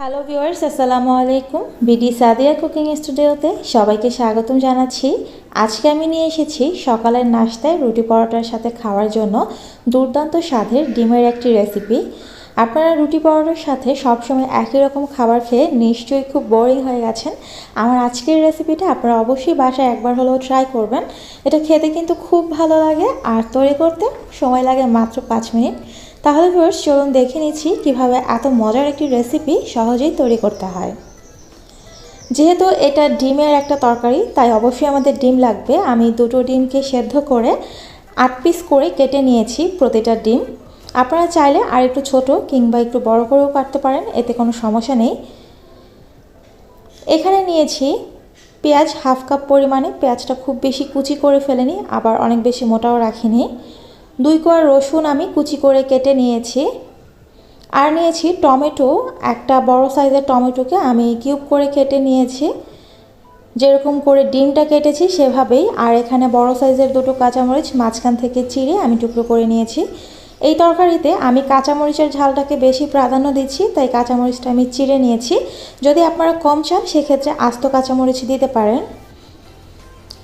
Hello viewers আসসালামু আলাইকুম। BD Sadia cooking স্টুডিওতে সবাইকে স্বাগতম জানাচ্ছি। আজকে আমি নিয়ে এসেছি সকালের নাস্তায় রুটি পরোটার সাথে খাওয়ার জন্য দুর্দান্ত স্বাদের ডিমের একটি রেসিপি আপনারা রুটি পরোটার সাথে সবসময় একই রকম খাবার খেয়ে নিশ্চয়ই খুব বোরিং হয়ে গেছেন। আমার আজকের রেসিপিটা আপনারা অবশ্যই বাসায় একবার হলেও ট্রাই করবেন। এটা খেতে কিন্তু খুব ভালো লাগে আর তৈরি করতে সময় লাগে মাত্র পাঁচ মিনিট। তাহলে ভিউয়ার্স চলুন দেখে নিচ্ছি কীভাবে এত মজার একটি রেসিপি সহজেই তৈরি করতে হয়। যেহেতু এটা ডিমের একটা তরকারি, তাই অবশ্যই আমাদের ডিম লাগবে। আমি দুটো ডিমকে সেদ্ধ করে আট পিস করে কেটে নিয়েছি প্রতিটা ডিম। আপনারা চাইলে আর একটু ছোট কিংবা একটু বড় করেও কাটতে পারেন, এতে কোনো সমস্যা নেই। এখানে নিয়েছি পেঁয়াজ হাফ কাপ পরিমাণে, পেঁয়াজটা খুব বেশি কুচি করে ফেলেনি, আবার অনেক বেশি মোটাও রাখিনি। দুই কোয়া রসুন আমি কুচি করে কেটে নিয়েছি। আর নিয়েছি টমেটো, একটা বড় সাইজের টমেটোকে আমি কিউব করে কেটে নিয়েছি। যেরকম করে ডিমটা কেটেছি সেভাবেই, আর এখানে বড় সাইজের দুটো কাঁচামরিচ, মাঝখান থেকে চিড়ে আমি টুকরো করে নিয়েছি। এই তরকারিতে আমি কাঁচামরিচের ঝালটাকে বেশি প্রাধান্য দিচ্ছি, তাই কাঁচামরিচটা আমি চিড়ে নিয়েছি। যদি আপনারা কম চান, সেক্ষেত্রে আস্ত কাঁচামরিচ দিতে পারেন।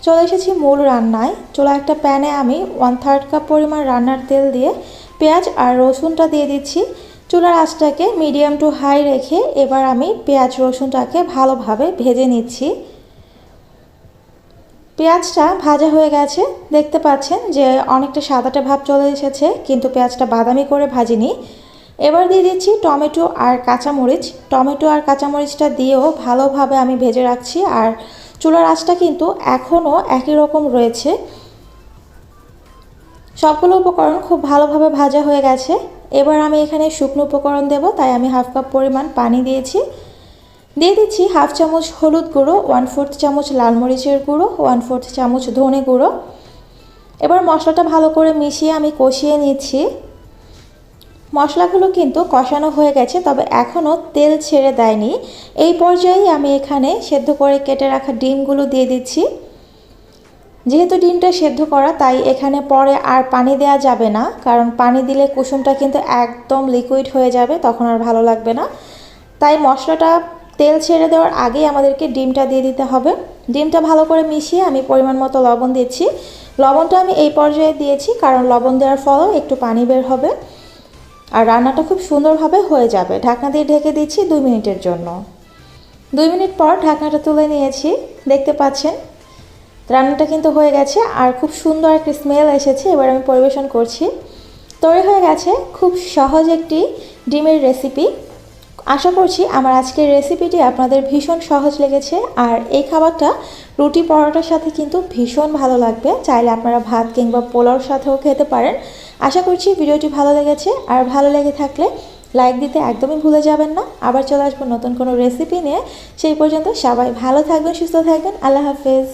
চলে এসেছি মূল রান্নায়। চুলা একটা প্যানে আমি ওয়ান থার্ড কাপ পরিমাণ রান্নার তেল দিয়ে পেঁয়াজ আর রসুনটা দিয়ে দিচ্ছি। চুলার আঁচটাকে মিডিয়াম টু হাই রেখে এবার আমি পেঁয়াজ রসুনটাকে ভালোভাবে ভেজে নিচ্ছি। পেঁয়াজটা ভাজা হয়ে গেছে। দেখতে পাচ্ছেন যে অনেকটা সাদাটা ভাব চলে এসেছে, কিন্তু পেঁয়াজটা বাদামি করে ভাজিনি। এবার দিয়ে দিচ্ছি টমেটো আর কাঁচামরিচ। টমেটো আর কাঁচামরিচটা দিয়েও ভালোভাবে আমি ভেজে রাখছি আর চুলার আঁচটা কিন্তু এখনও একই রকম রয়েছে। সবগুলো উপকরণ খুব ভালোভাবে ভাজা হয়ে গেছে। এবার আমি এখানে শুকনো উপকরণ দেব, তাই আমি হাফ কাপ পরিমাণ পানি দিয়েছি। দিয়ে দিচ্ছি হাফ চামচ হলুদ গুঁড়ো ওয়ান ফোর্থ চামচ লাল মরিচের গুঁড়ো ওয়ান ফোর্থ চামচ ধনে গুঁড়ো। এবার মশলাটা ভালো করে মিশিয়ে আমি কষিয়ে নিচ্ছি। মশলাগুলো কিন্তু কষানো হয়ে গেছে, তবে এখনও তেল ছেড়ে দেয়নি। এই পর্যায়েই আমি এখানে সেদ্ধ করে কেটে রাখা ডিমগুলো দিয়ে দিচ্ছি। যেহেতু ডিমটা সেদ্ধ করা, তাই এখানে পরে আর পানি দেওয়া যাবে না, কারণ পানি দিলে কুসুমটা কিন্তু একদম লিকুইড হয়ে যাবে, তখন আর ভালো লাগবে না। তাই মশলাটা তেল ছেড়ে দেওয়ার আগেই আমাদেরকে ডিমটা দিয়ে দিতে হবে। ডিমটা ভালো করে মিশিয়ে আমি পরিমাণ মতো লবণ দিচ্ছি। লবণটা আমি এই পর্যায়ে দিয়েছি, কারণ লবণ দেওয়ার ফলেও একটু পানি বের হবে। আর রান্নাটা খুব সুন্দরভাবে হয়ে যাবে। ঢাকনা দিয়ে ঢেকে দিচ্ছি দুই মিনিটের জন্য। দুই মিনিট পর ঢাকনাটা তুলে নিয়েছি। দেখতে পাচ্ছেন, রান্নাটা কিন্তু হয়ে গেছে। আর খুব সুন্দর একটি স্মেল এসেছে। এবার আমি পরিবেশন করছি। তৈরি হয়ে গেছে খুব সহজ একটি ডিমের রেসিপি আশা করছি আমার আজকের রেসিপিটি আপনাদের ভীষণ সহজ লেগেছে। আর এই খাবারটা রুটি পরোটার সাথে কিন্তু ভীষণ ভালো লাগবে। চাইলে আপনারা ভাত কিংবা পোলাওর সাথেও খেতে পারেন। আশা করছি ভিডিওটি ভালো লেগেছে। আর ভালো লেগে থাকলে লাইক দিতে একদমই ভুলে যাবেন না। আবার চলে আসব নতুন কোনো রেসিপি নিয়ে। সেই পর্যন্ত সবাই ভালো থাকবেন, সুস্থ থাকবেন। আল্লাহ হাফেজ।